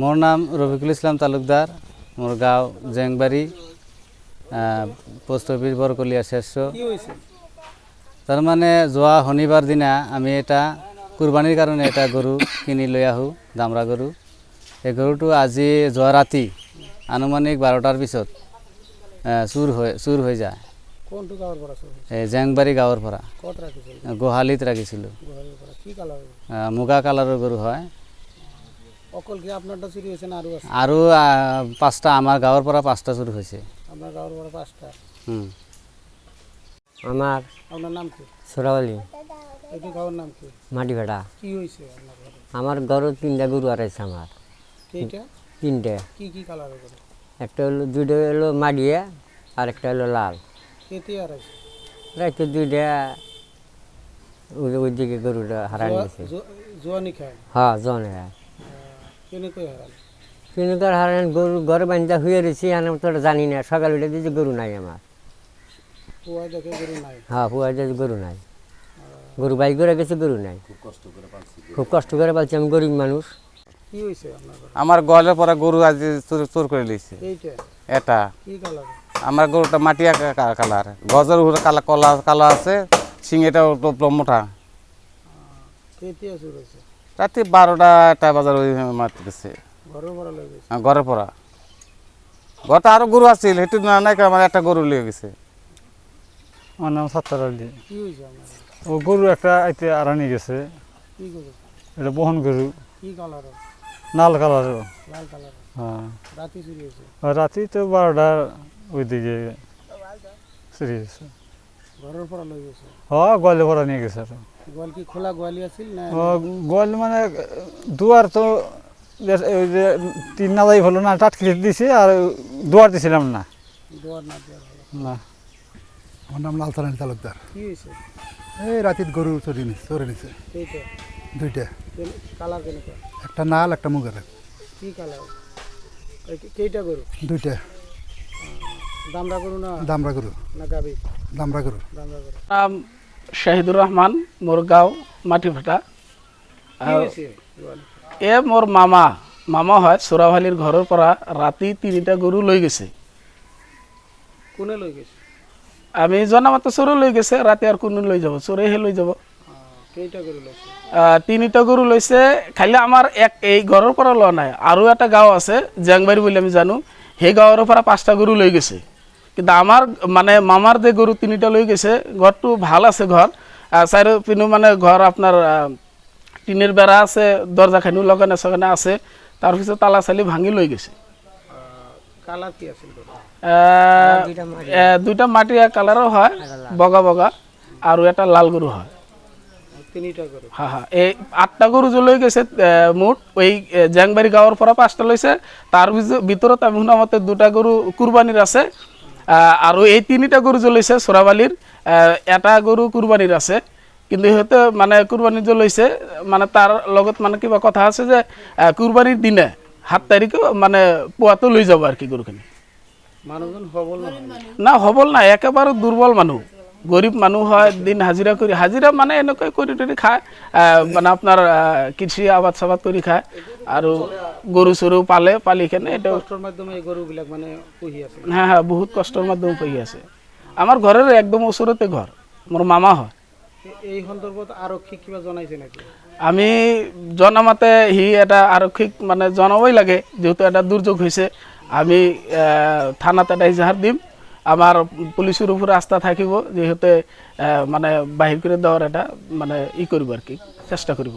মোৰ নাম ৰফিকুল ইছলাম তালুকদাৰ মোৰ গাঁও পোষ্ট অফিচ বৰকলীয়া শ্ৰেষ্ঠ কি হৈছে তাৰমানে যোৱা শনিবাৰ দিনা আমি এটা কুৰবানীৰ কাৰণে এটা গৰু কিনি লৈ আহোঁ দামৰা গৰু এই গৰুটো আজি যোৱা ৰাতি আনুমানিক বাৰটাৰ পিছত চুৰ হৈ চুৰ হৈ যায়। এই জেংবাৰী গাঁৱৰ পৰা। গোহালিত ৰাখিছিলোঁ। মুগা কালাৰৰ গৰু হয়। অকল কি আপোনাৰটা চুৰি হৈছে না আৰু আছে? আহ, পাঁচটা আমাৰ গাঁৱৰ পৰা পাঁচটা চুৰ হৈছে আপোনাৰ গাঁৱৰ পৰা পাঁচটা? হুম। আমার আপোনাৰ নাম কি? সোরাবালি। এইটো গাঁৱৰ নাম কি? মাটি ভাড়া কি ঘৰত আমার গরু তিনটা গরু আড়াইছে আমার। কেইটা তিনটে। কি কি কালারের গরু? একটা হলো দুইটা হলো মাডিয়া আর একটা হলো লাল। কেতিয়া আড়াইছে? রাইতে দুইটা ওই ওইদিকে গরুটা হারাই গেছে জোয়ানি খায়? হ্যাঁ জনে কেনেকৈ হারান গরু ঘরে বান্ধা হয়ে রয়েছি আমি তো ওটা জানি না সকাল উঠে দিয়েছে গরু নাই আমার হ্যাঁ পুয়া দিয়েছে গরু নাই। গরু বাই করে গেছে গরু নাই। খুব কষ্ট করে পালছি আমি গরিব মানুষ আমার গোয়ালের পরে গরু আজ চোর চোর করে লিয়েছে এটা। আমার গরুটা মাটিয়া কালার গজের উপরে কালা কলা কালা আছে মোটা। কেতিয়া চুৰ হৈছে? রাতে বারোটা একটা বাজার ওই মারতে গেছে? ঘৰৰ পৰা লৈ গৈছে আহ, ঘরটা আরও গরু আছিল সেটু না নাই আমার একটা গরু লিয়ে গেছে। আমার নাম সাত্তার আলী? ও গরু একটা আইতে আরানি গেছে। এটা বহন গরু। নাল কালার? হ্যাঁ। রাতে তো বারোটার ওইদিকে চুরি গৈছে? হ্যাঁ গোয়ালে ভরা নিয়ে গেছে আর। গোৱাল কি খোলা গোৱালি আছিল নে? গোয়াল মানে দুয়ার তো ওই যে তিন নালাই হলো না টাটকি দিছে আর দুয়ার দিছিলাম না। আমার নাম লালসারানি তালুকদার। কি এই রাতিত গরু চুরি নিছে চোরে নিছে। দুইটা? কালাৰ কেনেকুৱা একটা নাল একটা মুগের। কি কালাৰ এই কে- কেইটা গৰু দুইটা। দামৰা গৰু না? দামরা গরু। না গাবি দামরা গরু। গৰু নাম শাহিদুর রহমান মোর গাঁও মাটিফাটা। কি এ মোর মামা মামা হয় চোৰাভালিৰ ঘৰৰ পৰা ৰাতি তিনিটা গৰু লৈ গৈছে। কোনে লৈ গৈছে? আমি জনামতে চোৰে লৈ গৈছে ৰাতি আৰু কোনো লৈ যাব চোৰেহে লৈ যাব। তিনিটা গৰু লৈছে খালি আমাৰ এক এই ঘৰৰ পৰা লোৱা নাই আৰু এটা গাঁও আছে জেংবাৰী বুলি আমি জানো সেই গাঁৱৰ পৰা পাঁচটা গৰু লৈ গৈছে। কিন্তু আমাৰ মানে মামাৰ যে গৰু তিনিটা লৈ গৈছে ঘৰটো ভালো আছে ঘৰ। আহ, চাৰিওপিনে মানে ঘৰ আপোনাৰ টিনের বেড়া আছে দরজাখানিও লগানে সগানে আছে তাৰপিছত তালা চালি ভাঙি লৈ গৈছে। দুইটা মাটিয়া কালাৰৰ হয় বগা বগা আৰু এটা লাল গৰু হয়। হা হা এই আঠটা গৰু যে লৈ গৈছে মুঠ এই জেংবাৰী গাঁৱৰ পৰা পাঁচটা লৈছে তাৰ ভিতৰত আমি শুনা মতে দুটা গৰু কুৰবানীৰ আছে আৰু এই তিনিটা গৰু জ্বলাইছে চোৰাবালিৰ। এটা গৰু কুৰবানীৰ আছে। কিন্তু সিহঁতে মানে কুৰবানী যে লৈছে মানে তাৰ লগত মানে কিবা কথা আছে যে কুৰবানীৰ দিনা সাত তাৰিখে মানে পুৱাটো লৈ যাব আৰু কি গৰুখিনি। মানুহজন সবল না সবল নাই একেবাৰে দুৰ্বল মানুহ। গৰীব মানুহ হয় দিন হাজিৰা কৰি হাজিৰা মানে এনেকৈ কৰি টৰি খায় মানে আপোনাৰ কৃষি আবাদ চাবাদ কৰি খায় আৰু গৰু চৰু পালে পালি কেনে মানে পুহি আছে। হ্যাঁ হ্যাঁ বহুত কষ্টৰ মাধ্যমে পঢ়ি আছে। আমাৰ ঘৰৰ একদম ওচৰতে ঘৰ মোৰ মামা হয়। এই সন্দৰ্ভত আৰক্ষীক কিবা জনাইছে নেকি? আমি জনামতে সি এটা আৰক্ষীক মানে জনাবই লাগে যিহেতু এটা দুৰ্যোগ হৈছে। আমি থানাত এটা ইজাহাৰ দিম। আমাৰ পুলিচৰ ওপৰত আস্থা থাকিব, যিহেতু মানে বাহিৰ কৰি দেওয়ার এটা মানে ই কৰিব আৰু কি চেষ্টা কৰিব।